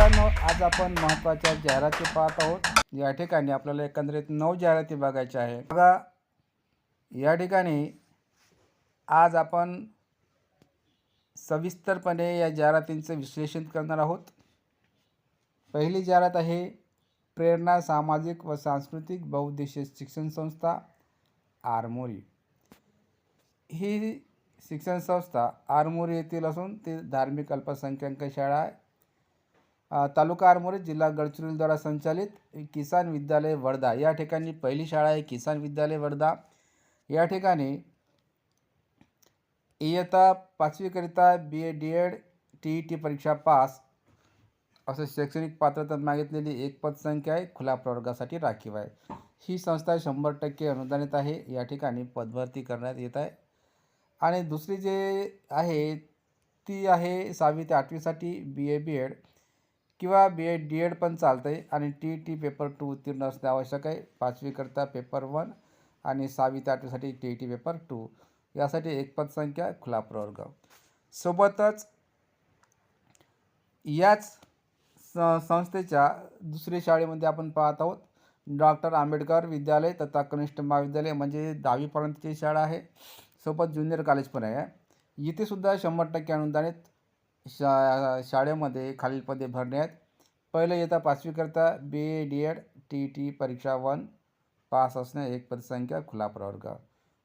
मित्रांनो आज आपण महत्त्वाच्या जाहिराती पाहत आहोत. या ठिकाणी आपल्याला एकंदरीत नऊ जाहिराती बघायच्या आहे बघा या ठिकाणी आज आपण सविस्तरपणे या जाहिरातींचं विश्लेषण करणार आहोत. पहिली जाहिरात आहे प्रेरणा सामाजिक व सांस्कृतिक बहुउद्देशीय शिक्षण संस्था आरमोरी. ही शिक्षण संस्था आरमोरी येथील असून ती धार्मिक अल्पसंख्याक शाळा आहे तालुका आरमोरी जिल्हा गडचिरोलीद्वारा संचालित किसान विद्यालय वर्धा. या ठिकाणी पहिली शाळा आहे किसान विद्यालय वर्धा. या ठिकाणी इयत्ता पाचवीकरिता B A D Ed T E T परीक्षा पास असं शैक्षणिक पात्रता मागितलेली एक पदसंख्या आहे खुल्या प्रवर्गासाठी राखीव आहे. ही संस्था शंभर टक्के अनुदानित आहे. या ठिकाणी पदभरती करण्यात येत आहे. आणि दुसरी जे आहे ती आहे सहावी ते आठवीसाठी बी ए बी एड किंवा बी एड डी एड पण चालतं आहे आणि टी टी पेपर टू उत्तीर्ण असणे आवश्यक आहे. पाचवीकरता पेपर वन आणि सहावी ते आठवीसाठी टी टी पेपर टू यासाठी एक पदसंख्या खुला प्रवर्ग. सोबतच याच संस्थेच्या दुसरी शाळेमध्ये आपण पाहत आहोत. डॉक्टर आंबेडकर विद्यालय तथा कनिष्ठ महाविद्यालय म्हणजे दहावीपर्यंतची शाळा आहे. सोबत ज्युनियर कॉलेज पण आहे. इथे सुद्धा शंभर टक्के अनुदानित शा शाळेमध्ये खालील पदे भरण्यात. आहेत पहिलं येता पाचवीकरता B A D Ed T T परीक्षा वन पास असणे एक पदसंख्या खुला प्रवर्ग.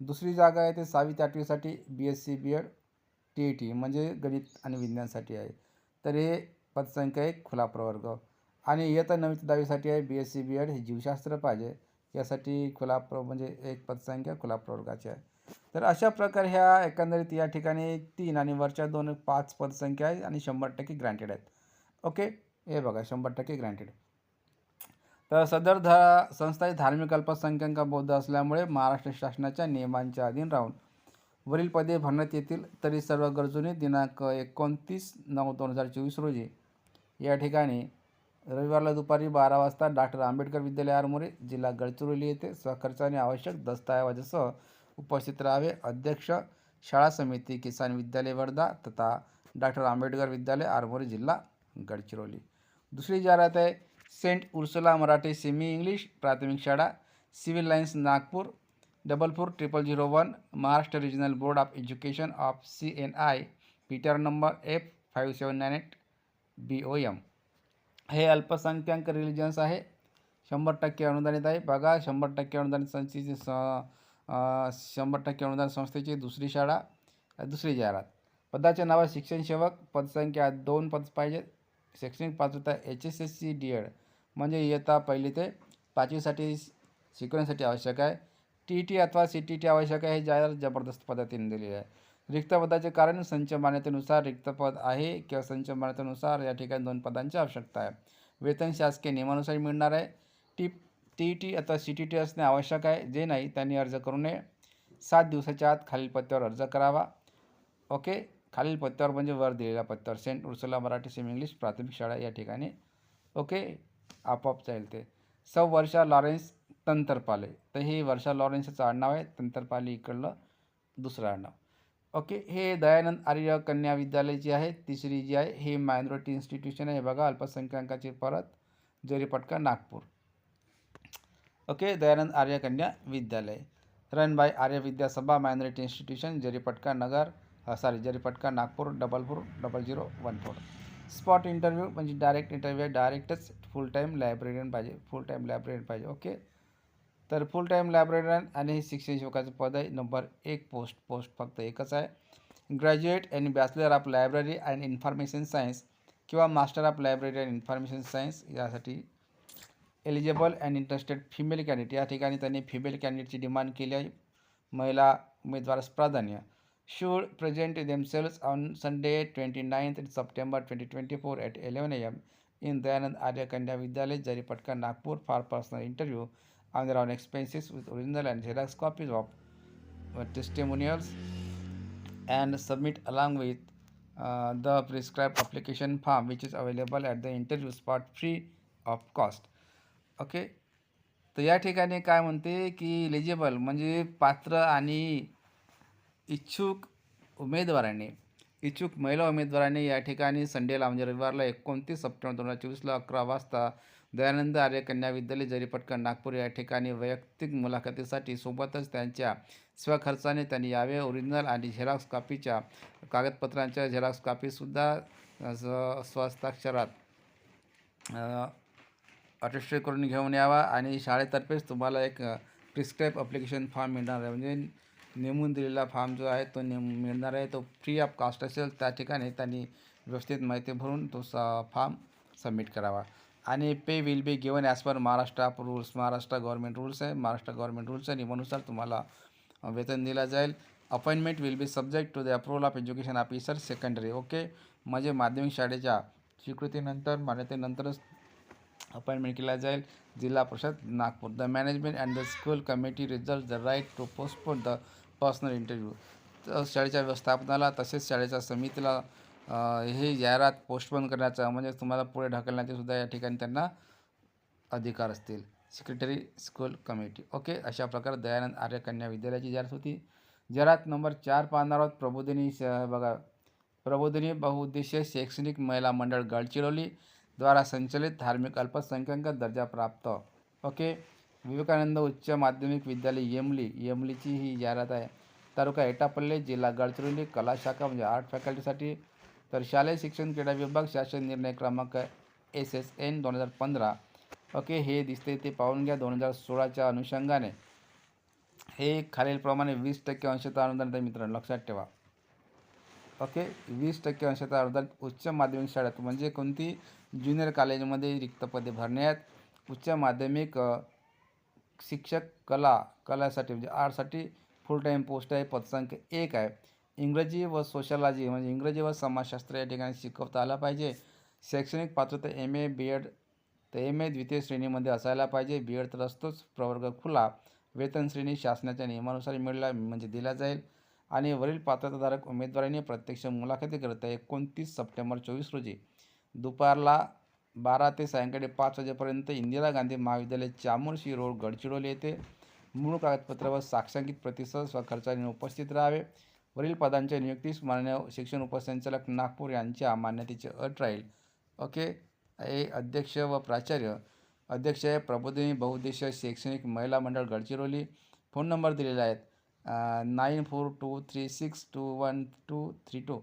दुसरी जागा आहे ते सहावी ते आठवीसाठी B S C B Ed T E T म्हणजे गणित आणि विज्ञानसाठी आहे. तर हे पदसंख्या एक खुला प्रवर्ग. आणि इयत्ता नववी ते दहावीसाठी आहे B S C B Ed हे जीवशास्त्र पाहिजे. यासाठी खुला प्र म्हणजे एक पदसंख्या खुला प्रवर्गाची आहे. तर अशा प्रकारे ह्या एकंदरीत या ठिकाणी तीन आणि वरच्या दोन पाच पदसंख्या आहे आणि शंभर टक्के ग्रँटेड आहेत. ओके हे बघा शंभर टक्के ग्रँटेड तर सदर धा संस्था ही धार्मिक अल्पसंख्याक बौद्ध असल्यामुळे महाराष्ट्र शासनाच्या नियमांच्या अधीन राहून वरील पदे भरण्यात येतील तरी सर्व गरजूंनी दिनांक एकोणतीस नऊ दोन हजार चोवीस रोजी या ठिकाणी रविवारला दुपारी बारा वाजता डॉक्टर आंबेडकर विद्यालय आरमोरी जिल्हा गडचिरोली येथे स्वखर्चाने आवश्यक दस्तऐवजासह उपस्थित राहावे. अध्यक्ष शाळा समिती किसान विद्यालय वर्धा तथा डॉक्टर आंबेडकर विद्यालय आरमोरी जिल्हा गडचिरोली. दुसरी जाहिरात आहे Saint Ursula Marathi semi English प्राथमिक शाळा civil lines Nagpur double four triple zero one Maharashtra regional board of education of C N I Peter number F five seven nine eight B O M हे अल्पसंख्याक religions आहे. शंभर टक्के अनुदानित आहे. बघा शंभर टक्के अनुदानित संस्थेचे स शंभर टक्के अनुदान संस्थेची दुसरी शाळा दुसरी जाहिरात. पदाच्या नावात शिक्षण सेवक पदसंख्या दोन पद पाहिजे शैक्षणिक पात्रता H S S C D Ed म्हणजे इयत्ता पहिली ते पाचवीसाठी शिकवण्यासाठी आवश्यक आहे. टी टी अथवा सी टी टी आवश्यक आहे. हे जाहिरात जबरदस्त पद्धतीने दिलेली आहे. रिक्त पदाचे कारण संच मान्यतेनुसार रिक्त पद आहे किंवा संच मान्यतेनुसार या ठिकाणी दोन पदांची आवश्यकता आहे. वेतन शासकीय नियमानुसार मिळणार आहे. टी ई टी अथवा सी टी टी असणे आवश्यक आहे. जे नाही त्यांनी अर्ज करू नये. सात दिवसाच्या आत खालील पत्त्यावर अर्ज करावा. ओके? खालील पत्त्यावर म्हणजे वर दिलेल्या पत्त्यावर Saint Ursula Marathi semi English प्राथमिक शाळा या ठिकाणी. ओके? आपोआप जाईल ते. सौ वर्षा लॉरेन्स तंतरपाले. तर हे वर्षा लॉरेन्सचं आडनाव आहे. तंतरपाले इकडलं दुसरं आडनाव. ओके? हे दयानंद आर्य कन्या विद्यालय जी आहे तिसरी जी आहे हे मायनॉरिटी इन्स्टिट्यूशन आहे. बघा अल्पसंख्याकाची परत Jaripatka Nagpur. Okay Dayanand Arya Kanya Vidyalaya. Run by Arya Vidyasabha minority institution Jaripatka Nagar sorry Jaripatka Nagpur double four double zero one four spot interview म्हणजे डायरेक्ट इंटरव्ह्यू आहे डायरेक्टच फुल टाईम लायब्रेरियन पाहिजे full time librarian पाहिजे okay? तर full time librarian आणि हे शिक्षण शिवकाचं पद आहे नंबर एक पोस्ट पोस्ट फक्त एकच आहे. ग्रॅज्युएट आणि bachelor of library and information science किंवा master of library and information science यासाठी Eligible and interested female candidate या ठिकाणी त्यांनी फिमेल कॅन्डिडेटची डिमांड केली आहे महिला उमेदवारास प्राधान्य should present themselves on Sunday 29th September 2024 at 11 a.m. in Dayanand Arya Kanya Vidyalay, Jaripatka, Nagpur for personal interview on their own expenses with original and xerox copies of uh, testimonials and submit along with uh, the prescribed application form which is available at the interview spot free of cost. okay? तर या ठिकाणी काय म्हणते की eligible म्हणजे पात्र आणि इच्छुक उमेदवारांनी इच्छुक महिला उमेदवारांनी या ठिकाणी संडेला म्हणजे रविवारला एकोणतीस सप्टेंबर दोन हजार चोवीसला अकरा वाजता दयानंद आर्य कन्या विद्यालय जरीपटकन नागपूर या ठिकाणी वैयक्तिक मुलाखतीसाठी सोबतच त्यांच्या स्वखर्चाने त्यांनी यावे ओरिजिनल आणि झेरॉक्स कॉपीच्या कागदपत्रांच्या झेरॉक्स कॉपीसुद्धा स- स्वहस्ताक्षरात अटेस्टेड करून घेऊन यावा आणि शाळेतर्फेच तुम्हाला एक प्रिस्क्राईब अप्लिकेशन फॉर्म मिळणार आहे. म्हणजे नेमून दिलेला फॉर्म जो आहे तो नेम मिळणार आहे. तो फ्री ऑफ कास्ट असेल त्या ठिकाणी त्यांनी व्यवस्थित माहिती भरून तो स फॉर्म सबमिट करावा. आणि pay will be given as per Maharashtra rules Maharashtra government rules आहे. महाराष्ट्र गव्हर्मेंट आहे नियमानुसार तुम्हाला वेतन दिलं जाईल. Appointment will be subject to the approval of education officer secondary. Okay? म्हणजे माध्यमिक शाळेच्या स्वीकृतीनंतर मान्यतेनंतरच अपॉइंटमेंट केला जाईल Zilla Parishad Nagpur. The management and the school committee result the right to postpone the personal interview तर शाळेच्या व्यवस्थापनाला तसेच शाळेच्या समितीला हे जाहिरात पोस्टपोन करण्याचा म्हणजे तुम्हाला पुढे ढकलण्याचे सुद्धा या ठिकाणी त्यांना अधिकार असतील. सेक्रेटरी स्कूल कमिटी ओके अशा प्रकारे दयानंद आर्य कन्या विद्यालयाची जाहिरात होती. जाहिरात नंबर चार पाहणार आहोत. प्रबोधिनी बघा. प्रबोधिनी बहुउद्देशीय शैक्षणिक महिला मंडळ गडचिरोली. द्वारा संचलित धार्मिक अल्पसंख्याक दर्जा प्राप्त. ओके? विवेकानंद उच्च माध्यमिक विद्यालय येमली. येमलीची ही जाहिरात आहे. तालुका एटापल्ले जिल्हा गडचिरोली कला शाखा म्हणजे आर्ट फॅकल्टीसाठी. तर शालेय शिक्षण क्रीडा विभाग शासन निर्णय क्रमांक एस एस एन दोन हजार पंधरा. ओके? हे दिसते ते पाहून घ्या दोन हजार सोळाच्या अनुषंगाने. हे खालीलप्रमाणे वीस टक्के अंशतः अनुदान आहे मित्रांनो. लक्षात ठेवा. ओके वीस टक्के अंशाचा अर्धा उच्च माध्यमिक शाळेत म्हणजे कोणती ज्युनियर कॉलेजमध्ये रिक्त पदे भरण्यात उच्च माध्यमिक शिक्षक कला कलासाठी म्हणजे आर्टसाठी फुल टाईम पोस्ट आहे पदसंख्या एक आहे. इंग्रजी व सोशलॉजी म्हणजे इंग्रजी व समाजशास्त्र या ठिकाणी शिकवता आला पाहिजे. शैक्षणिक पात्रता एम ए बी एड तर एम ए द्वितीय श्रेणीमध्ये असायला पाहिजे. बी एड तर असतोच प्रवर्ग खुला. वेतन श्रेणी शासनाच्या नियमानुसार मिळला म्हणजे दिला जाईल. आणि वरील पात्रताधारक उमेदवारांनी प्रत्यक्ष मुलाखतीकरिता एकोणतीस सप्टेंबर चोवीस रोजी दुपारला बारा ते सायंकाळी पाच वाजेपर्यंत इंदिरा गांधी महाविद्यालय चामोर्शी रोड गडचिरोली येथे मूळ कागदपत्र व साक्षांकित प्रतिसह स्वखर्चाने उपस्थित राहावे. वरील पदांच्या नियुक्तीस मान्य शिक्षण उपसंचालक नागपूर यांच्या मान्यतेची अट राहील ओके. हे अध्यक्ष व प्राचार्य. अध्यक्ष आहे प्रबोधिनी बहुउद्देशीय शैक्षणिक महिला मंडळ गडचिरोली. फोन नंबर दिलेला आहेत nine four two three six two one two three two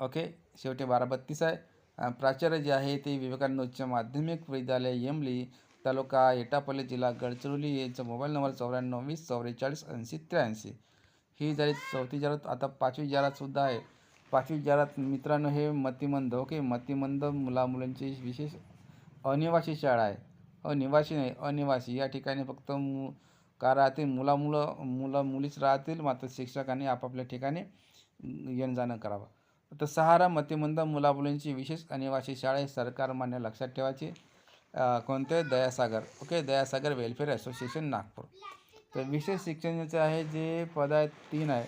okay शेवटी बारा बत्तीस आहे प्राचार्य जे आहे ते विवेकानंद उच्च माध्यमिक विद्यालय येमली तालुका एटापल्ली जिल्हा गडचिरोली यांचा मोबाईल नंबर चौऱ्याण्णव वीस चौवेचाळीस ऐंशी त्र्याऐंशी ही झाली चौथी जाहिरात आता पाचवी जाहिरातसुद्धा आहे पाचवी जाहिरात मित्रांनो हे मतिमंद ओके मतिमंद मुला मुलांची विशेष अनिवासी शाळा आहे अनिवासी नाही अनिवासी या ठिकाणी फक्त मु का राहतील? मुलामुलं मुलं मुलं मुलीच राहतील मात्र शिक्षकांनी आपापल्या ठिकाणी येणं जाणं करावं. तर सहारा मतिमंद मुलामुलींची विशेष अनिवासी शाळा हे सरकार मान्य लक्षात ठेवायची. कोणते? Dayasagar. Okay Dayasagar welfare association Nagpur. तर विशेष शिक्षणाचे आहे जे पद आहे तीन आहे.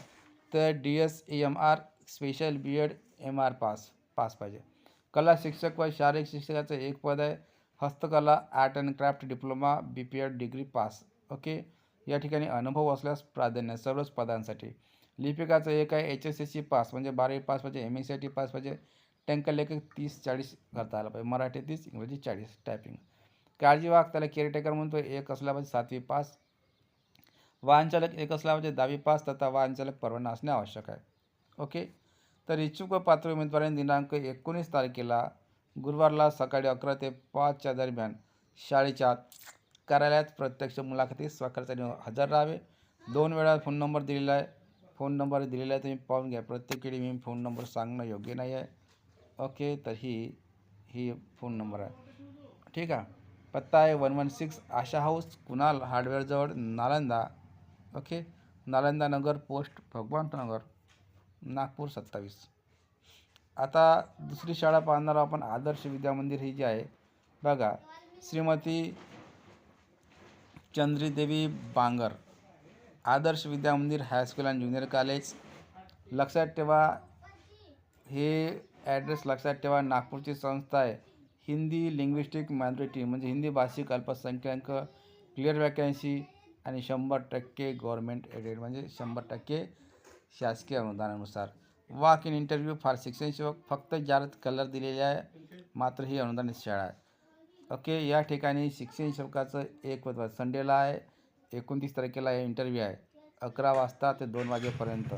तर D S E M R special B Ed M R pass pass पाहिजे. कला शिक्षक व शारीरिक शिक्षकाचं एक पद आहे. हस्तकला art and craft diploma B P Ed degree pass. Okay? या ठिकाणी अनुभव असल्यास प्राधान्य सर्वच पदांसाठी. लिपिकाचं एक आहे H S S C pass म्हणजे बारावी पास पाहिजे M S C I T pass पाहिजे टँकर लेखक तीस चाळीस करता आला पाहिजे. मराठी तीस इंग्रजी चाळीस टायपिंग काळजीवाहक त्याला केअरटेकर म्हणतो एक असला पाहिजे सातवी पास वाहनचालक एक असला पाहिजे दहावी पास तथा वाहनचालक परवाना असणे आवश्यक आहे. ओके? तर इच्छुक व पात्र उमेदवारांनी दिनांक एकोणीस तारखेला गुरुवारला सकाळी अकरा ते पाचच्या दरम्यान शाळेच्या कार्यालयात प्रत्यक्ष मुलाखतीस स्वखर्चाने हजर राहावे. दोन वेळा फोन नंबर दिलेला आहे. फोन नंबर दिलेला आहे तुम्ही पाहून घ्या. प्रत्येक वेळी मी फोन नंबर सांगणं योग्य नाही आहे. ओके तर ही ही फोन नंबर आहे. ठीक आहे. पत्ता आहे one one six Asha house Kunal हार्डवेअरजवळ Nalanda. Okay Nalanda Nagar post Bhagwant Nagar Nagpur सत्तावीस. आता दुसरी शाळा पाहणार आपण आदर्श विद्यामंदिर ही जी आहे. बघा Shrimati Chandridevi Bangar Adarsh Vidyamandir high school and junior college लक्षात ठेवा हे ॲड्रेस लक्षात ठेवा नागपूरची संस्था आहे. हिंदी लिंग्विस्टिक मायनॉरिटी म्हणजे हिंदी भाषिक अल्पसंख्याक क्लिअर वॅकन्सी आणि शंभर टक्के गव्हर्मेंट एडेड म्हणजे शंभर टक्के शासकीय अनुदानानुसार. वाक इन इंटरव्ह्यू फार शिक्षण सेवक फक्त जाहिरात कलर दिलेले आहे मात्र ही अनुदानित शाळा आहे. ओके या ठिकाणी शिक्षण शुल्काचं एक पद संडेला आहे एकोणतीस तारखेला हे इंटरव्ह्यू आहे. अकरा वाजता ते दोन वाजेपर्यंत.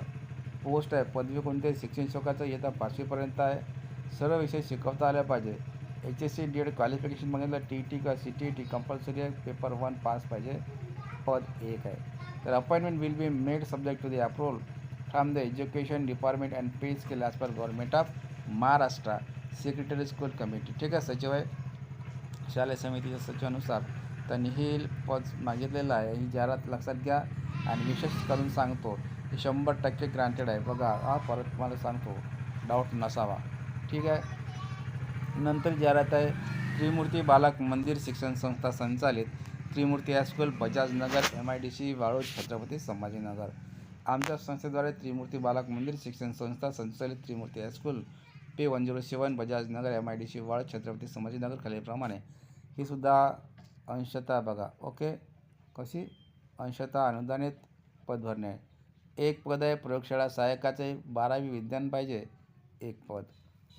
पोस्ट आहे पदवी कोणते शिक्षण शुल्काचं येत्या पाचवीपर्यंत आहे. सर्व विषय शिकवता आले पाहिजे. H S C D Ed qualification बघितलं टी टी का सी टी टी कंपल्सरी आहे पेपर वन पास पाहिजे. पद एक आहे. तर appointment will be made subject to the approval from the education department and pay scale as per government of Maharashtra secretary school committee ठीक आहे सचिव आहे शालेय समितीच्या सचिवानुसार त्यांनी हे पद मागितलेलं आहे. ही जाहिरात लक्षात घ्या आणि विशेष करून सांगतो हे शंभर टक्के ग्रांटेड आहे. बघा हा परत तुम्हाला सांगतो. डाऊट नसावा. ठीक आहे? नंतर जाहिरात आहे त्रिमूर्ती बालक मंदिर शिक्षण संस्था संचालित Trimurti high school Bajajnagar M I D C Waluj Chhatrapati Sambhajinagar. आमच्या संस्थेद्वारे त्रिमूर्ती बालक मंदिर शिक्षण संस्था संचालित Trimurti high school P one zero seven Bajaj Nagar M I D C वाळ छत्रपती संभाजीनगर खालीलप्रमाणे. ही सुद्धा अंशतः बघा. ओके? कशी? अंशतः अनुदानित पद भरणे. एक पद आहे प्रयोगशाळा सहाय्यकाचे. बारावी विज्ञान पाहिजे. एक पद.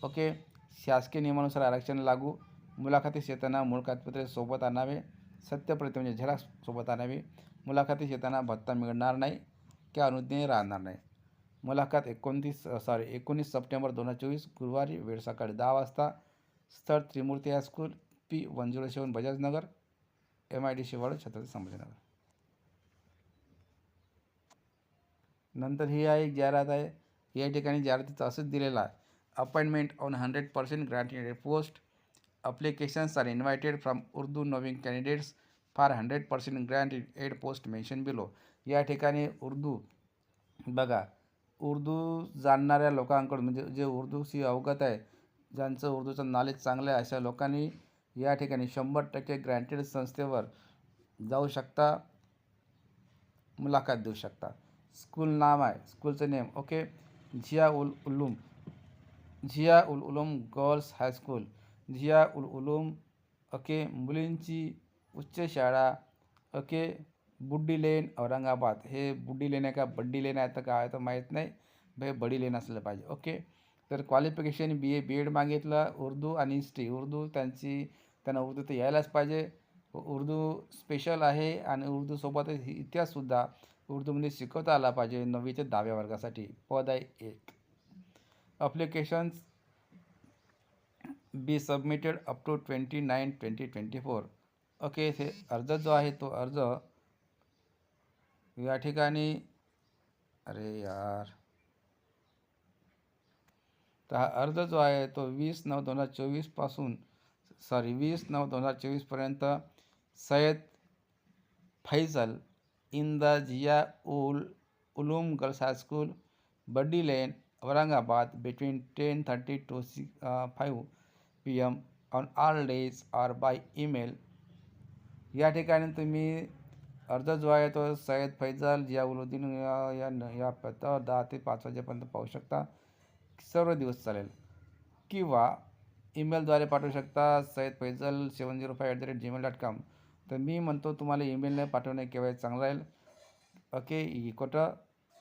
ओके? शासकीय नियमानुसार आरक्षण लागू. मुलाखतीस येताना मूळ कागदपत्रे सोबत आणावे. सत्यप्रति म्हणजे झेरॉक्स सोबत आणावी. मुलाखतीस येताना भत्ता मिळणार नाही. किंवा अनुज्ञेय राहणार नाही. मुलाखत एकोणतीस सॉरी एकोणीस सप्टेंबर दोन हजार चोवीस गुरुवारी वेळ सकाळी दहा वाजता स्थळ Trimurti high school P one zero seven Bajajnagar M I D Shivad Chhatrapati Sambhajinagar. नंतर ही आहे एक जाहिरात आहे. या ठिकाणी जाहिरातीचं असंच दिलेलं आहे. Appointment on hundred percent granted post applications are invited from Urdu Naveen candidates for hundred percent granted aid post mention below या ठिकाणी उर्दू बघा उर्दू जाणणाऱ्या लोकांकडून म्हणजे जे उर्दूशी अवगत आहे ज्यांचं उर्दूचं नॉलेज चांगलं आहे अशा लोकांनी या ठिकाणी शंभर टक्के ग्रँटेड संस्थेवर जाऊ शकता मुलाखत देऊ शकता. स्कूल नाव आहे स्कूलचं नेम ओके झिया उल उलूम. झिया उल उलूम गर्ल्स हायस्कूल झिया उल उलूम ओके मुलींची उच्च शाळा ओके बुड्डी लेन औरंगाबाद. हे बुड्डी लेन आहे का बड्डी लेन आहे तर काय तर माहीत नाही. भाई बडी लेन असलं पाहिजे. ओके? तर qualification B A B Ed मागितलं. उर्दू आणि हिस्ट्री. उर्दू त्यांची त्यांना उर्दू तर यायलाच पाहिजे. उर्दू स्पेशल आहे आणि उर्दूसोबतच इतिहाससुद्धा उर्दूमध्ये शिकवता आला पाहिजे नववीच्या दहाव्या वर्गासाठी. पद आहे एक. Applications be submitted up to twenty nine twenty twenty four okay हे अर्ज जो आहे तो अर्ज या ठिकाणी अरे यार. तर हा अर्ज जो आहे तो वीस नऊ दोन हजार चोवीसपासून सॉरी वीस नऊ दोन हजार चोवीसपर्यंत Syed Faisal in the Zia ul Uloom girls high school Buddi lane Aurangabad between ten thirty to six five P M on all days or by email या ठिकाणी तुम्ही अर्ज जो आहे तो सय्यद फैजल जियाउलुद्दीन या या या पत्त्यावर दहा ते पाच वाजेपर्यंत पाहू शकता. सर्व दिवस चालेल. किंवा ईमेलद्वारे पाठवू शकता Syed Faisal seven zero five at the rate Gmail dot com. तर मी म्हणतो तुम्हाला ईमेलने पाठवणे केव्हा चांगलं राहील. ओके कुठं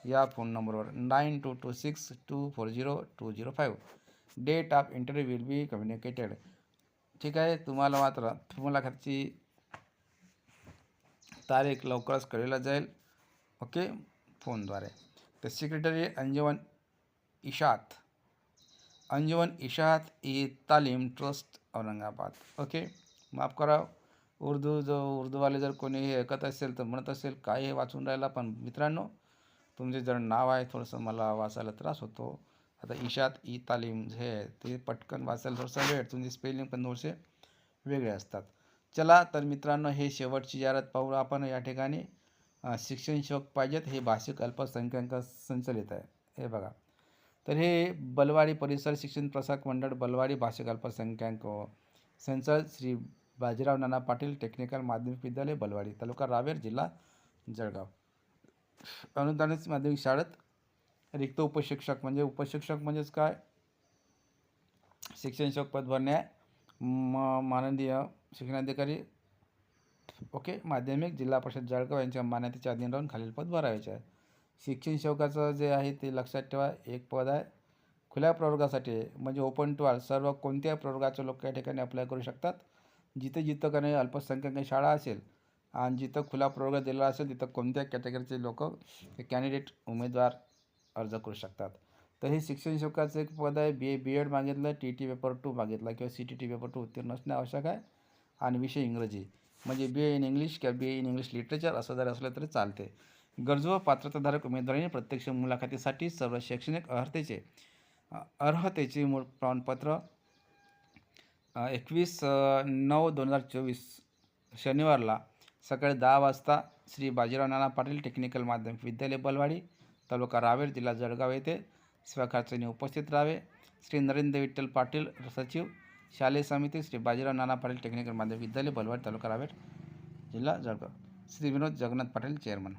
या फोन नंबरवर nine two two six two four zero two zero five. Date of interview will be communicated ठीक आहे तुम्हाला मात्र मुलाखतची तारीख लवकरच कळवला जाईल. ओके? फोनद्वारे. तर secretary Anjuman Ishaat Anjuman Ishaat e Taleem trust Aurangabad okay माफ करा. उर्दू जो उर्दूवाले जर कोणी हे ऐकत असेल तर म्हणत असेल काय हे वाचून राहिला? पण मित्रांनो तुमचे जर नाव आहे थोडंसं मला वाचायला त्रास होतो. आता इशात ई तालीम जे आहे ते पटकन वाचायला थोडंसं वेळ तुमची स्पेलिंग पण थोडेसे वेगळे असतात. चला तर मित्रांनो हे शेवटची जाहिरात पाहू आपण. या ठिकाणी शिक्षण शोक पाहिजेत. हे भाषिक अल्पसंख्याक संचलित आहे. हे बघा. तर हे बलवाडी परिसर शिक्षण प्रसारक मंडळ बलवाडी भाषिक अल्पसंख्याक संचल श्री बाजीराव नाना पाटील टेक्निकल माध्यमिक विद्यालय बलवाडी तालुका रावेर जिल्हा जळगाव. अनुदानित माध्यमिक शाळेत रिक्त उपशिक्षक म्हणजे उपशिक्षक म्हणजेच काय? शिक्षण शोक पद भरणे म माननीय शिक्षणाधिकारी ओके माध्यमिक जिल्हा परिषद जळगाव यांच्या मान्यतेच्या अधीन राहून खालील पद भरायचे आहे. शिक्षण सेवकाचं जे आहे ते लक्षात ठेवा. एक पद आहे. खुल्या प्रवर्गासाठी म्हणजे ओपन टू आल सर्व कोणत्या प्रवर्गाचे लोक या ठिकाणी अप्लाय करू शकतात. जिथे जिथं काही अल्पसंख्याक शाळा असेल आणि जिथं खुला प्रवर्ग दिलेला असेल तिथं कोणत्या कॅटेगरीचे लोक कॅन्डिडेट उमेदवार अर्ज करू शकतात. तर हे शिक्षण शुल्काचं एक पद आहे. बी ए बी एड मागितलं टी टी पेपर टू मागितला किंवा C T T paper two उत्तीर्ण असणे आवश्यक आहे. आणि विषय इंग्रजी. म्हणजे बी ए इन इंग्लिश किंवा B A in English literature असं जर असलं तरी चालते. गरजू व पात्रताधारक उमेदवारांनी प्रत्यक्ष मुलाखतीसाठी सर्व शैक्षणिक अर्हतेचे अर्हतेचे मूळ प्रमाणपत्र एकवीस नऊ दोन हजार चोवीस शनिवारला सकाळी दहा वाजता श्री बाजीराव नाना पाटील टेक्निकल माध्यमिक विद्यालय बलवाडी तालुका रावेर जिल्हा जळगाव येथे स्वखर्चाने उपस्थित राहावे. श्री नरेंद्र विठ्ठल पाटील सचिव शालेय समिती श्री बाजीराव नाना पाटील टेक्निकल माध्यमिक विद्यालय बलवाड तालुका रावेर जिल्हा जळगाव. श्री विनोद जगन्नाथ पाटील चेअरमन